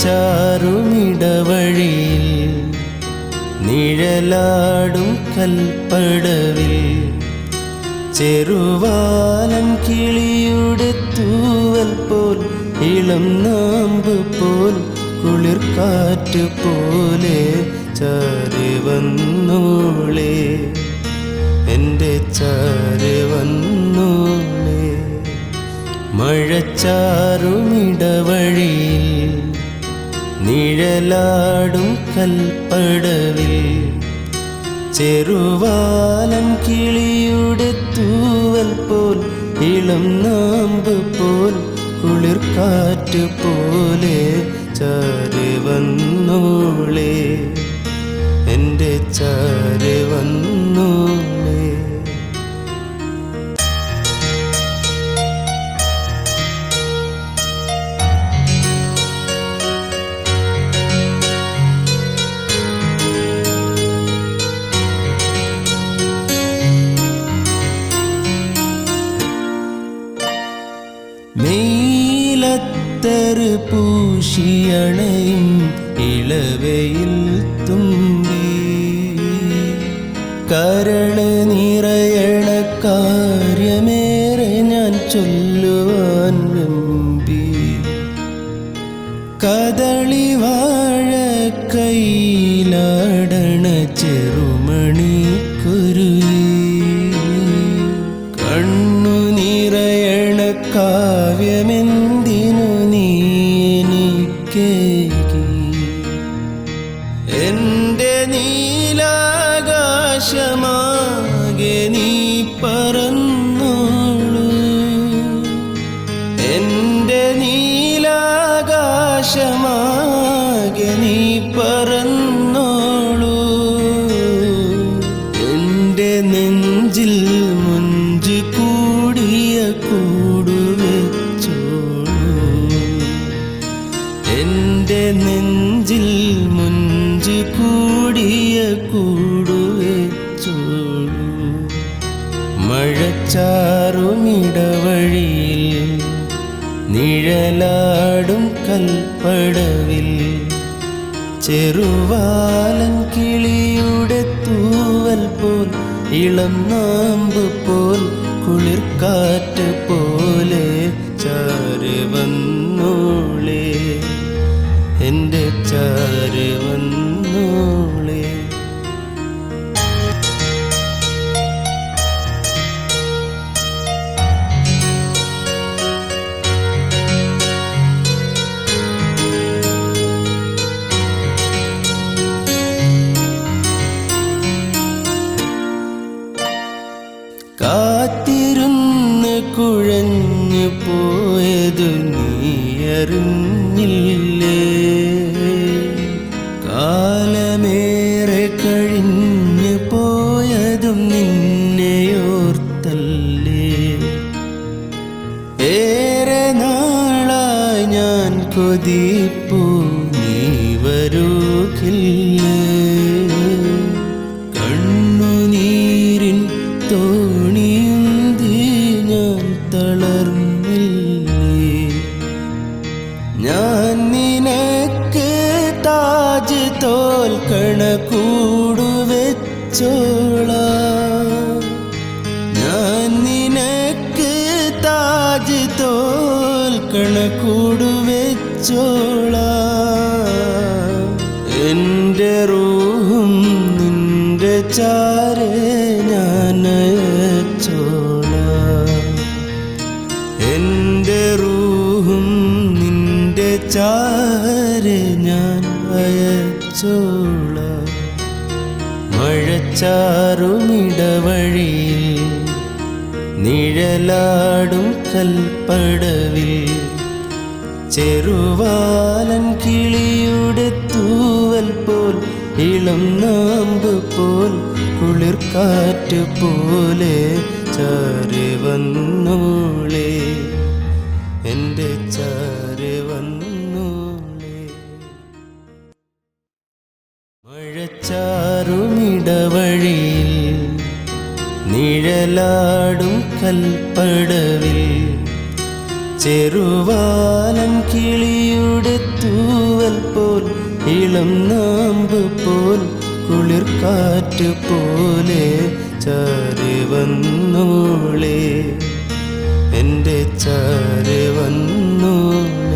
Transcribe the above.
മഴച്ചാറുമിടവഴിയിൽ നിഴലാടും കൽപ്പടവിൽ ചെറുവാലൻ കിളിയുടെ തൂവൽ പോൽ ഇളം നാമ്പ് പോൽ കുളിർക്കാറ്റ് പോലെ ചാരി വന്നോളേ. എന്റെ ചാരി വന്നോളേ. മഴച്ചാറുമിടവഴിയിൽ നിഴലാടും കൽപ്പടവിൽ ചെറുവാലൻ കിളിയുടെ തൂവൽ പോൽ ഇളം നാമ്പ് പോൽ കുളിർക്കാറ്റ് പോലെ ചാരി വന്നോളേ എന്റെ ചാരി വന്നോളേ പൂശിയണയും ഇളവയിൽ തുമ്പി. കരൾ നിറയണ കാര്യമേറെ ഞാൻ ചൊല്ലുവാൻ വെമ്പി കദളി വാഴ കൈലാടണ ചെറുമണി നീലാകാശമാകെ നീ പറന്നോളൂ. എന്റെ നീലാകാശമാകെ നീ പറന്നോളൂ. എന്റെ നെഞ്ചിൽ കൂടിയ കൂടുവെച്ചോളു മഴച്ചാറുമിടവഴിയിൽ നിഴലാടും കൽപ്പടവിൽ ചെറുവാലൻ കിളിയുടെ തൂവൽ പോൽ ഇളം നാമ്പ് പോൽ കുളിർക്കാറ്റ് പോലെ ചാരി വന്നോളേ. എന്റെ ചാരി കാത്തിരുന്ന് കുഴഞ്ഞു നീ നീയറിഞ്ഞില്ലേ. പോയതും നിന്നെയോർത്തല്ലേ ഏറെ നാളായി ഞാൻ കൊതിപ്പൂ നീ വരൂകില്ലേ? കണ്ണുനീരിൻ തോണിയുന്തി ഞാൻ തളർന്നില്ലേ? ഞാൻ നിനക്ക് താജ് തോൽക്കണ കൂടുവെച്ചോളാം തോൽക്കണ കൂടുവെച്ചോള എന്റെ റൂഹും നിന്റെ ചാരെ ഞാൻ അയച്ചോളാം. എന്റെ റൂഹും നിന്റെ ചാരെ ഞാൻ അയച്ചോള. മഴച്ചാറുമിടവഴിയിൽ നിഴലാടും കൽപ്പടവിൽ ചെറുവാലൻ കിളിയുടെ തൂവൽ പോൽ ഇളം നാമ്പ് പോൽ കുളിർക്കാറ്റ് പോലെ ചാരി വന്നോളേ എന്റെ ചാരി വന്നോളേ മഴച്ചാറുമിടവഴിയിൽ നിഴലാടും കൽപ്പടവിൽ ചെറുവാലൻ കിളിയുടെ തൂവൽ പോൽ ഇളം നാമ്പ് പോൽ കുളിർക്കാറ്റ് പോലെ ചാരി വന്നോളേ. എന്റെ ചാരി വന്നോളേ.